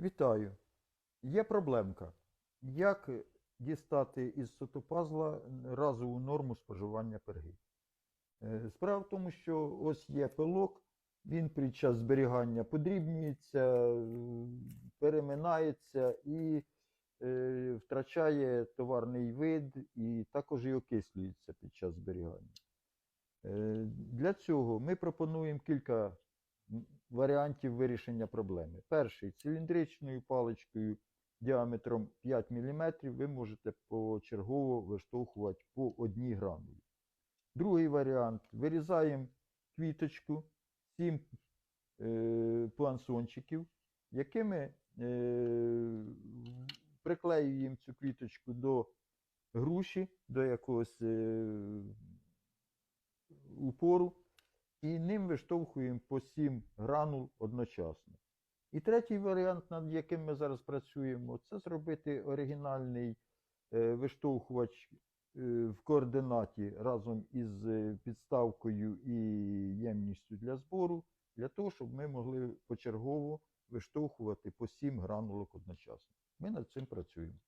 Вітаю. Є проблемка. Як дістати із сотопазла разову норму споживання перги? Е, Справа в тому, що ось є пилок, він під час зберігання подрібнюється, переминається і е, втрачає товарний вид, і також і окислюється під час зберігання. Е, Для цього ми пропонуємо кілька варіантів вирішення проблеми. Перший циліндричною паличкою діаметром 5 мм ви можете почергово виштовхувати по одній гранулі. Другий варіант вирізаємо квіточку, 7 е, плансончиків, якими е, приклеюємо цю квіточку до груші, до якогось е, упору, і ним виштовхуємо по 7 гранул одночасно. І третій варіант, над яким ми зараз працюємо, це зробити оригінальний е, виштовхувач е, в координаті разом із е, підставкою і ємністю для збору, для того, щоб ми могли почергово виштовхувати по 7 гранулок одночасно. Ми над цим працюємо.